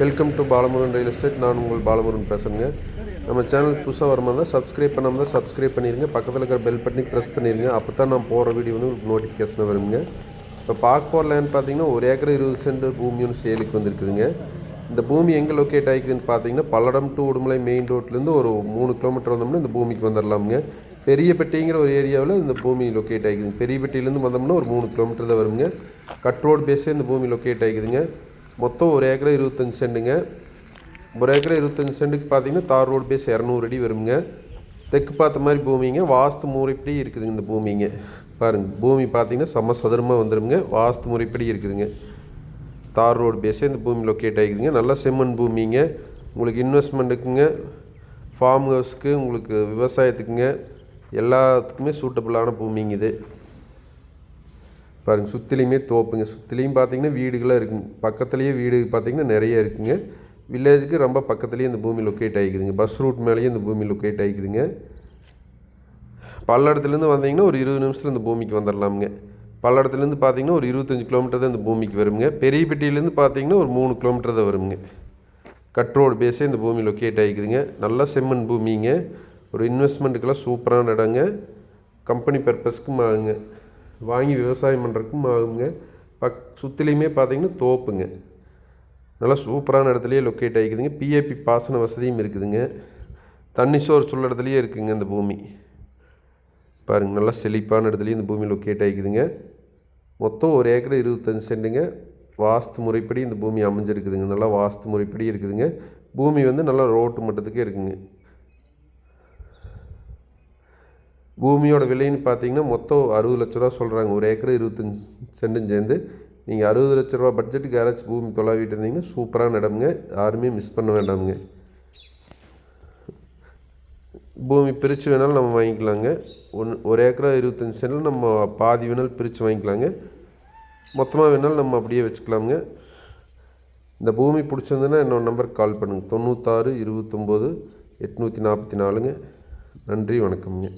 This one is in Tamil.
Welcome to Balamurugan real estate நான் உங்கள் பாலமுருகன் பேசுகிறேங்க நம்ம சேனல் புதுசாக வரமா இருந்தால் சப்ஸ்கிரைப் பண்ணாமல் தான் சப்ஸ்கிரைப் பண்ணிடுங்க பக்கத்தில் இருக்கிற பெல் பட்டனி ப்ரெஸ் பண்ணிடுங்க அப்போ தான் நான் போகிற வீடியோ வந்து உங்களுக்கு நோட்டிஃபிகேஷன் வருங்க. இப்போ பார்க்க போகிற லேண்ட் பார்த்தீங்கன்னா ஒரு ஏக்கர் இருபது சென்ட் பூமி ஒன்று சேலுக்கு வந்திருக்குதுங்க. இந்த பூமி எங்கே லொக்கேட் ஆகிக்குதுன்னு பார்த்தீங்கன்னா பல்லடம் டு உடுமலை மெயின் ரோட்லேருந்து ஒரு மூணு கிலோமீட்டர் வந்தோம்னா இந்த பூமிக்கு வந்துடலாமுங்க பெரியப்பட்டிங்கிற ஒரு ஏரியாவில் இந்த பூமி லொக்கேட் ஆகிக்குதுங்க. பெரியப்பட்டியிலேருந்து வந்தோம்னா ஒரு மூணு கிலோமீட்டர் தான் வருங்க. கட் ரோடு பேஸே இந்த பூமி லொக்கேட் ஆகிக்குதுங்க. மொத்தம் ஒரு ஏக்கரை இருபத்தஞ்சி சென்ட்டுங்க ஒரு ஏக்கரை இருபத்தஞ்சி சென்ட்டுக்கு பார்த்தீங்கன்னா தார் ரோடு பேஸ் இரநூறு அடி வருங்க தெற்கு பார்த்த மாதிரி பூமிங்க. வாஸ்து முறைப்படி இருக்குதுங்க இந்த பூமிங்க. பாருங்கள் பூமி பார்த்தீங்கன்னா செம்ம சதுரமாக வந்துடுங்க வாஸ்து முறைப்படி இருக்குதுங்க. தார் ரோடு பேஸே இந்த பூமி லொக்கேட் ஆகிக்குதுங்க. நல்லா செம்மண் பூமிங்க. உங்களுக்கு இன்வெஸ்ட்மெண்ட்டுக்குங்க ஃபார்ம் ஹவுஸ்க்கு உங்களுக்கு விவசாயத்துக்குங்க எல்லாத்துக்குமே சூட்டபுளான பூமிங்க இது. பாருங்கள் சுற்றிலையுமே தோப்புங்க. சுற்றிலையும் பார்த்தீங்கன்னா வீடுகளாக இருக்குங்க பக்கத்துலேயே வீடு பார்த்தீங்கன்னா நிறைய இருக்குங்க. வில்லேஜுக்கு ரொம்ப பக்கத்துலேயே இந்த பூமி லொக்கேட் ஆகிக்குதுங்க பஸ் ரூட் மேலேயே இந்த பூமி லொக்கேட் ஆகிக்குதுங்க பல்லடத்துலேருந்து வந்தீங்கன்னா ஒரு இருபது நிமிஷத்தில் இந்த பூமிக்கு வந்துடலாமுங்க பல்லடத்துலேருந்து பார்த்தீங்கன்னா ஒரு இருபத்தஞ்சி கிலோமீட்டர் தான் இந்த பூமிக்கு வருங்க. பெரியப்பட்டியிலேருந்து பார்த்தீங்கன்னா ஒரு மூணு கிலோமீட்டர் தான் வருங்க. கட் ரோடு பேஸே இந்த பூமி லொக்கேட் ஆகிக்குதுங்க நல்லா செம்மண் பூமிங்க. ஒரு இன்வெஸ்ட்மெண்ட்டுக்கெல்லாம் சூப்பரான இடங்க. கம்பெனி பர்பஸ்க்கும் ஆகுங்க. வாங்கி விவசாயம் பண்ணுறதுக்கும் ஆகுங்க. பக் சுற்றிலையுமே பார்த்தீங்கன்னா தோப்புங்க. நல்லா சூப்பரான இடத்துலையே லொக்கேட் ஆகிக்குதுங்க. பிஏபி பாசன வசதியும் இருக்குதுங்க. தண்ணி சோறு சொல்ல இடத்துலையே இருக்குங்க இந்த பூமி. பாருங்கள் நல்லா செழிப்பான இடத்துலையும் இந்த பூமி லொக்கேட் ஆகிக்குதுங்க. மொத்தம் ஒரு ஏக்கர் இருபத்தஞ்சி சென்ட்டுங்க. வாஸ்து முறைப்படி இந்த பூமி அமைஞ்சிருக்குதுங்க. நல்லா வாஸ்து முறைப்படி இருக்குதுங்க. பூமி வந்து நல்லா ரோட்டு மட்டத்துக்கே இருக்குங்க. பூமியோட விலைன்னு பார்த்தீங்கன்னா மொத்தம் அறுபது லட்ச ரூபா சொல்கிறாங்க ஒரு ஏக்கர் இருபத்தஞ்சி சென்டும் சேர்ந்து. நீங்கள் அறுபது லட்ச ரூபா பட்ஜெட்டுக்கு யாராச்சும் பூமி தொலாவிட்டு இருந்தீங்கன்னா சூப்பரான இடமுங்க யாருமே மிஸ் பண்ண வேண்டாமுங்க. பூமி பிரித்து வேணாலும் நம்ம வாங்கிக்கலாங்க. ஒன் ஒரு ஏக்கரா இருபத்தஞ்சி சென்டில் நம்ம பாதி வேணாலும் பிரித்து வாங்கிக்கலாங்க. மொத்தமாக வேணாலும் நம்ம அப்படியே வச்சுக்கலாமுங்க. இந்த பூமி பிடிச்சிருந்ததுன்னா என்னோட நம்பருக்கு கால் பண்ணுங்கள் தொண்ணூத்தாறு இருபத்தொம்போது எட்நூற்றி நாற்பத்தி நாலுங்க. நன்றி வணக்கம்ங்க.